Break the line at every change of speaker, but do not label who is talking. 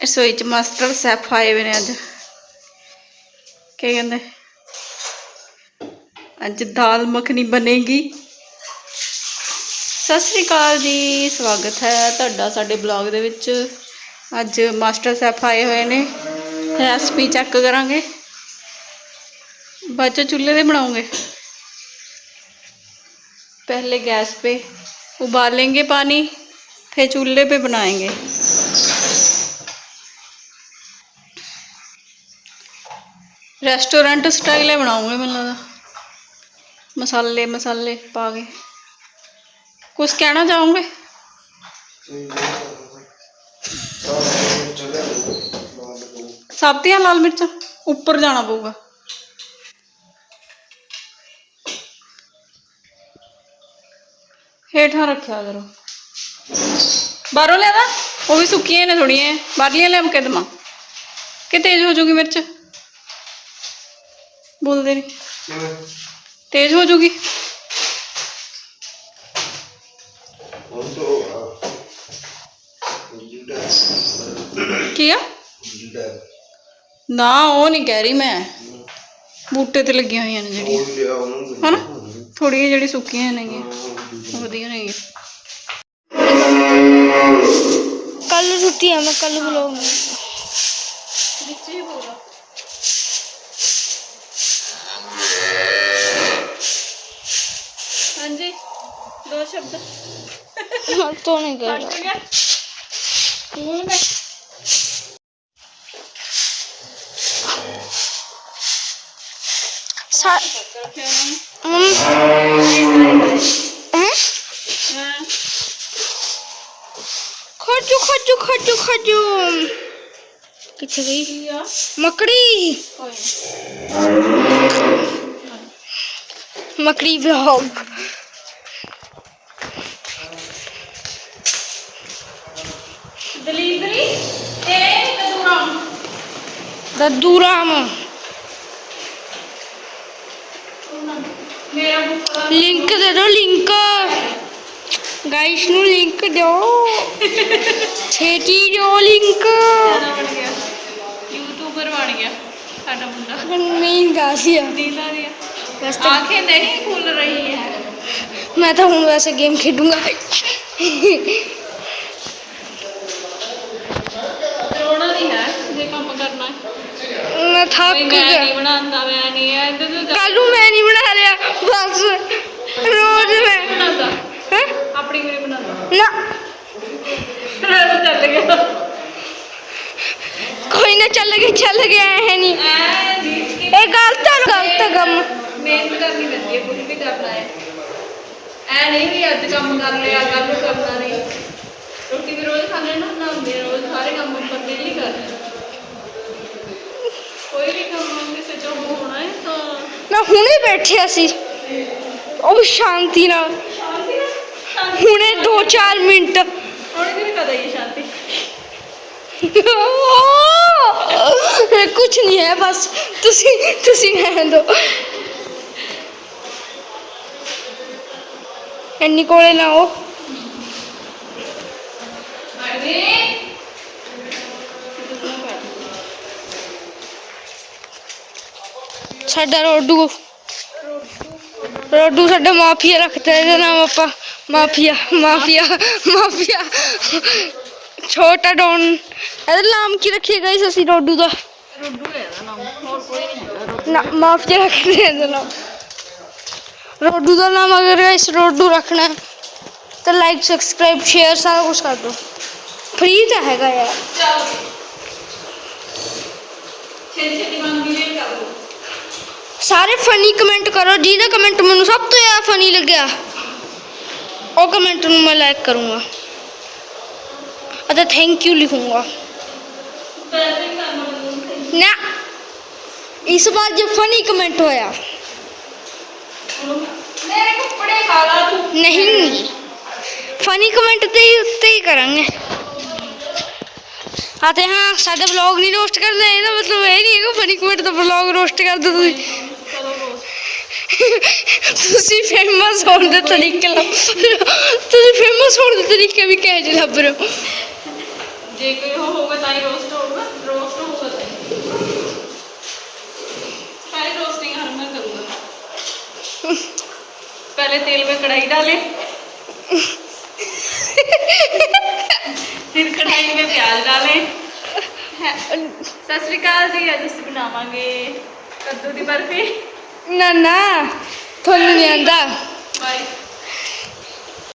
ਰਸੋਈ ਚ ਮਾਸਟਰ ਸੈਫ ਆਏ ਹੋਏ ਨੇ ਅੱਜ ਕੀ ਕਹਿੰਦੇ ਅੱਜ ਦਾਲ ਮੱਖਣੀ ਬਣੇਗੀ ਸਤਿ ਸ੍ਰੀ ਅਕਾਲ ਜੀ ਸਵਾਗਤ ਹੈ ਤੁਹਾਡਾ ਸਾਡੇ ਬਲੌਗ ਦੇ ਵਿੱਚ ਅੱਜ ਮਾਸਟਰ ਸੈਫ ਆਏ ਹੋਏ ਨੇ ਰੈਸਪੀ ਚੈੱਕ ਕਰਾਂਗੇ ਬਾਅਦ 'ਚ ਚੁੱਲ੍ਹੇ ਤੇ ਬਣਾਉਂਗੇ पहले गैस पे उबालेंगे पानी फिर चूल्हे पे बनाएंगे रेस्टोरेंट स्टाइल ही बनाऊँगे मैं लगता मसाले मसाले पा के। कुछ कहना चाहोगे? सब तो तीन लाल मिर्च। उपर जाना पेगा। हेठा रखा करो। बारों लिया वह भी सुकिया ने थोड़ी बारलिया लिया कदमा। कि तेज हो जूगी मिर्च? बोल दे रही। तेज हो जाऊँगी। किया? ना
वो नहीं कह रही मैं। बूटे ते
लगी हुई ने है ना? थोड़ी
जी सुकी ने वादिया
ने कल सुती है
मैं
कल ब्लॉग
में
Artı
ona
göre.
Sa hmm. Hmm? Kaju kaju kaju
kaju. किथे
गई
मकड़ी
मकड़ी ब्लॉग
ਦਲੀਦਲੀ ਤੇ ਕਦੂਰਾਮ ਕਦੂਰਾਮ
ਲਿੰਕ ਦੇ ਦਿਓ ਲਿੰਕ। ਗਾਇਸ ਨੂੰ ਲਿੰਕ ਦਿਓ। ਛੇਤੀ ਦਿਓ ਲਿੰਕ।
ਯੂਟਿਊਬਰ ਬਣ ਗਿਆ। ਸਾਡਾ ਮੁੰਡਾ।
ਨਹੀਂ ਗਾਸੀਆ
ਦੀਦਾ ਦੀ
ਬਸ
ਆਖੇ ਨਹੀਂ ਖੁੱਲ ਰਹੀ ਹੈ।
ਮੈਂ ਤਾਂ ਹੁਣ ਵੈਸੇ ਗੇਮ ਖੇਡੂੰਗਾ।
ਹੈ
ਮੈਂ ਥੱਕ
ਕੋਈ ਮੈਂ
ਗਿਆ
ਨਹੀਂ ਬਣਾਉਂਦਾ ਮੈਂ ਨਹੀਂ ਹੈ ਇਹਦੇ ਤੋਂ
ਕੱਲ ਨੂੰ ਮੈਂ ਨਹੀਂ ਬਣਾ ਰਿਹਾ ਬਸ ਰੋਜ਼ ਮੈਂ
ਬਣਾਉਂਦਾ
ਹੈਂ?
ਆਪਣੀ ਵੀ ਨਹੀਂ ਬਣਾਉਂਦਾ
ਨਾ
ਮੈਂ ਚੱਲ ਗਿਆ
ਕੋਈ ਨਾ ਚੱਲ ਗਿਆ ਚੱਲ ਗਿਆ ਹੈ ਨਹੀਂ
ਐ ਨਹੀਂ
ਇਹ ਗਲਤ ਹੈ ਗਲਤ ਕੰਮ
ਮਿਹਨਤ ਕਰਨੀ ਪੈਂਦੀ ਹੈ ਕੁਝ ਵੀ ਕਰਨਾ ਹੈ ਐ ਨਹੀਂ ਵੀ ਅੱਜ ਕੰਮ ਕਰ ਲਿਆ ਕੱਲ ਨੂੰ ਕਰਨਾ ਨਹੀਂ ਰੋਟੀ ਵੀ ਰੋਜ਼ ਖਾਣੇ ਨਾ ਬਣਾਉਂਦੇ ਆ, ਰੋਜ਼ ਸਾਰੇ ਕੰਮ ਉੱਪਰ ਡੇਲੀ ਕਰਦੇ ਕੋਈ ਵੀ ਕੰਮ ਕਿਸੇ ਚੋਂ ਹੋਣਾ ਹੈ ਤਾਂ
ਮੈਂ ਹੁਣੇ ਬੈਠਿਆ ਸੀ ਉਹ ਸ਼ਾਂਤੀ ਨਾਲ।
ਸ਼ਾਂਤੀ ਨਾਲ? ਸ਼ਾਂਤੀ
ਹੁਣੇ 2-4 ਮਿੰਟ।
ਹੁਣ ਵੀ ਕਦਾ ਹੀ ਸ਼ਾਂਤੀ?
ਕੁਝ ਨਹੀਂ ਹੈ ਬਸ ਤੁਸੀਂ ਤੁਸੀਂ ਰਹਿਣ ਦਿਓ ਇੰਨੀ ਕੋਲੇ ਨਾ ਉਹ ਸਾਡਾ ਰੋਡੂ ਰੋਡੂ ਸਾਡਾ ਮਾਫੀਆ ਰੱਖਦਾ ਇਹਦਾ ਨਾਮ ਆਪਾਂ ਮਾਫੀਆ ਮਾਫੀਆ ਮਾਫੀਆ ਛੋਟਾ ਡੌਨ ਇਹਦਾ ਨਾਮ ਕੀ ਰੱਖਿਆ ਗਾਇਸ ਅਸੀਂ ਰੋਡੂ ਦਾ
ਰੋਡੂ ਹੈ ਇਹਦਾ ਨਾਮ ਹੋਰ ਕੋਈ ਨਹੀਂ ਹੈਗਾ ਰੋਡੂ
ਨਾ ਮਾਫੀਆ ਰੱਖਦੇ ਹਾਂ ਇਹਦਾ ਨਾਮ ਰੋਡੂ ਦਾ ਨਾਮ ਅਗਰ ਇਸ ਰੋਡੂ ਰੱਖਣਾ ਹੈ ਤਾਂ ਲਾਈਕ ਸਬਸਕ੍ਰਾਈਬ ਸ਼ੇਅਰ ਸਾਰਾ ਕੁਝ ਕਰ ਦਿਓ ਫ੍ਰੀ ਤਾਂ ਹੈਗਾ ਯਾਰ ਸਾਰੇ ਫਨੀ ਕਮੈਂਟ ਕਰੋ ਜਿਹਦਾ ਕਮੈਂਟ ਮੈਨੂੰ ਸਭ ਤੋਂ ਜ਼ਿਆਦਾ ਫਨੀ ਲੱਗਿਆ ਉਹ ਕਮੈਂਟ ਨੂੰ ਮੈਂ ਲਾਈਕ ਕਰੂੰਗਾ। ਅਤੇ ਥੈਂਕ ਯੂ ਲਿਖੂੰਗਾ। ਨਾ ਇਸ ਵਾਰ ਜੇ ਫਨੀ ਕਮੈਂਟ ਹੋਇਆ।
ਮੇਰੇ ਕੱਪੜੇ ਖਾ ਲਾ ਤੂੰ।
ਨਹੀਂ। ਫਨੀ ਕਮੈਂਟ ਤੇ ਹੀ ਉੱਤੇ ਹੀ ਕਰਾਂਗੇ। ਹਾਂ ਤੇ ਹਾਂ ਸਾਡਾ ਵਲੌਗ ਨਹੀਂ ਰੋਸਟ ਕਰਦੇ ਇਹਦਾ ਮਤਲਬ ਇਹ ਨਹੀਂ ਹੈਗਾ ਫਨੀ ਕਮੈਂਟ ਦਾ ਵਲੌਗ ਰੋਸਟ ਕਰ ਦਿਓ ਤੁਸੀਂ। ਤੁਸੀਂ ਫੇਮਸ ਹੋਣ ਦੇ ਤਰੀਕੇ ਲੱਭ ਤੁਸੀਂ ਫੇਮਸ ਹੋਣ ਦੇ ਤਰੀਕੇ ਵੀ ਕਹਿ ਜੇ ਲੱਭ ਰਹੇ ਹੋ
ਜੇ ਕੋਈ ਉਹ ਹੋਊਗਾ ਤਾਂ ਹੀ ਰੋਸਟ ਹੋਊਗਾ ਰੋਸਟ ਹੋਊਗਾ ਤਾਂ ਹੀ पहले रोस्टिंग हर मैं करूँगा पहले तेल में कढ़ाई डालें फिर कढ़ाई में प्याज डालें है- सत श्रीकाल जी अज ਅਸੀਂ ਬਣਾਵਾਂਗੇ ਕੱਦੂ ਦੀ ਬਰਫੀ
나나 돈이
한다.